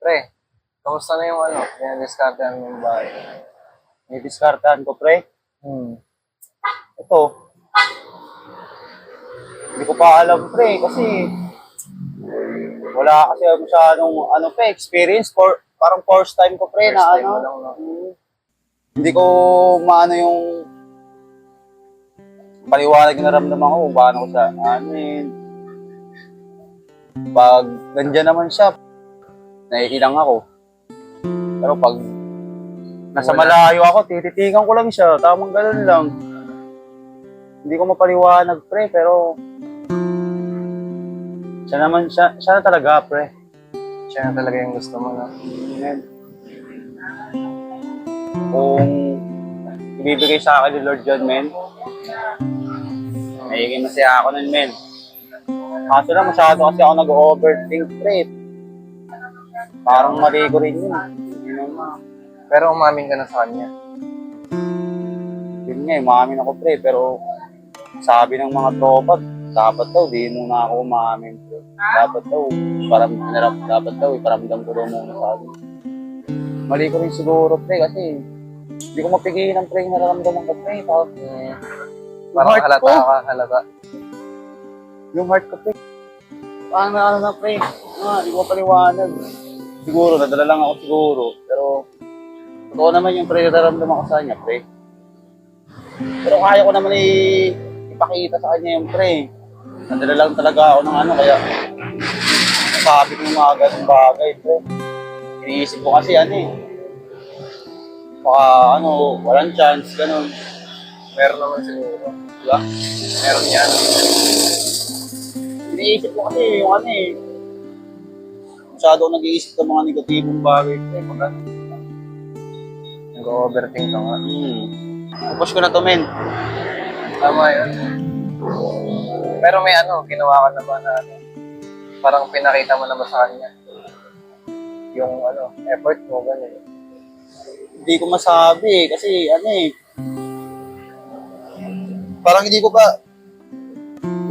Pre, kamusta na yung ano? Yung discarded yung bahay. May diskartahan ko, pre. Hmm. Ito. Hindi ko pa alam, pre, kasi wala kasi masyadong ano pa, experience for parang first time ko, pre, First na ano. mo lang, no? Mm. Hindi ko maano yung paliwanag na naramdaman ko kung paano ko siya ano yun. Pag nandyan naman siya, naiilang ako. Pero pag nasa Wala. malayo ako, tititigan ko lang siya. Tamang ganun lang. Hindi ko mapaliwanag, pre, pero siya naman, siya, siya na talaga, pre. Siya na talaga yung gusto mo? Amen. Kung ibibigay sa akin ni Lord John, men, nagiging masaya ako nun, men. Kaso lang, masyado kasi ako nag-overthink, pre. Parang mali ko rin yun. Pero umamin ka na sa kanya. Yun nga, umamin ako, pre. Pero sabi ng mga tropa, dapat daw, di muna ako umamin, pre. Dapat daw, parang hinarap, dapat daw, iparamdam ko daw muna sa akin. Mali ko rin siguro, pre, kasi hindi ko mapigilan, pre, yung nararamdaman ko, pre. Parang, Hmm. Parang heart halata ka, halata. yung heart ko, pre. Parang na, ano na, pre. Ah, di ko paliwanag. Siguro, nadala lang ako siguro. Pero, totoo naman yung pre, nararamdaman ko sa kanya, pre. Pero kaya ko naman i- ipakita sa kanya yung pre. Nadala lang talaga ako ng ano, kaya sabi ko yung mga ganung bagay, pre. Iniisip ko kasi ano eh. Baka ano, walang chance, ganun. Meron naman siguro. Diba? Meron yan. Iniisip ko kasi yung ano eh. Masyado ako nag-iisip ng mga negatibong bagay. Eh, pag ano. Nag-overthink ka nga. Hmm. Tapos ko na to, men. Tama yun. Pero may ano, ginawa ka na ba na ano? Parang pinakita mo na ba sa kanya? Yung ano, effort mo, ganyan. Hindi ko masabi eh, kasi ano eh. Parang hindi ko pa...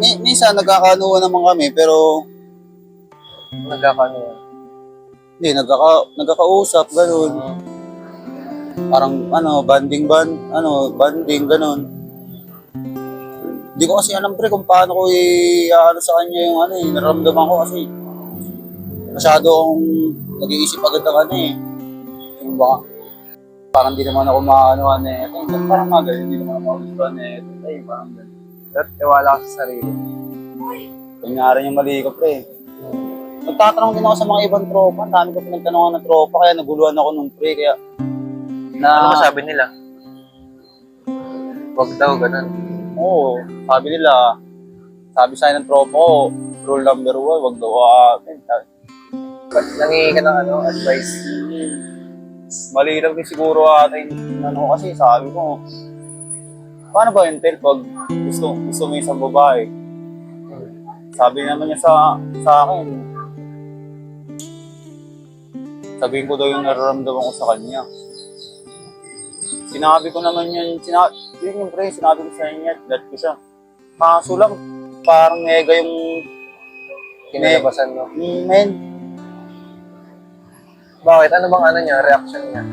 Mi minsan nagkakanuwa naman kami, pero Nagkakano yun. Hindi, nagkaka nagkakausap, ganun. Parang ano, banding ban, ano, banding, ganun. Hindi ko kasi alam pre kung paano ko i-ano sa kanya yung ano eh, nararamdaman ko kasi masyado akong nag-iisip agad ng ano eh. Yung ba, parang di naman ako maanohan eh. Ito, parang mga ganyan, hindi naman ako magustuhan eh. Ito, eh, parang ganyan. At tiwala ka sa sarili. Kunyari yung mali ko pre. Nagtatanong din ako sa mga ibang tropa. Ang dami ko pinagtanongan ng tropa, kaya naguluhan ako nung pre. Kaya, na, Ano masabi nila? Huwag daw, ganun. Oo, sabi nila, sabi sa ng tropa ko, rule number one, wag daw aamin. Nangingi ka ng ano, advice? Mali lang din siguro ata yung ano kasi sabi ko, paano ba yun, Tel, pag gusto, gusto mo isang babae? Sabi naman niya sa, sa akin, sabihin ko daw yung nararamdaman ko sa kanya. Sinabi ko naman yun, sinabi, yun yung pre, sinabi ko sa kanya, that ko siya. Kaso lang, parang mega yung Kinalabasan mo. mm, men, Bakit? Ano bang ano niya, reaction niya?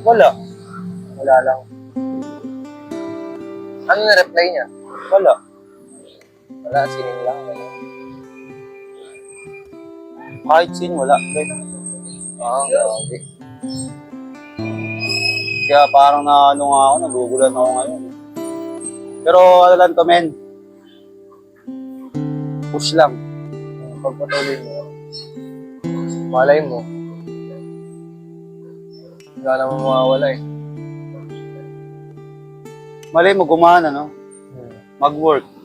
wala, Wala lang. Ano na reply niya? wala. Wala, sinin lang. Ganun. Kahit sin, wala. Pre. Oo, grabe. Kaya parang na ano nga ako, nagugulan ako ngayon. Pero ano lang to, men. Push lang. Pagpatuloy mo. Malay mo. Wala namang mawawala eh. Malay mo, gumana, no? Hmm. Mag-work.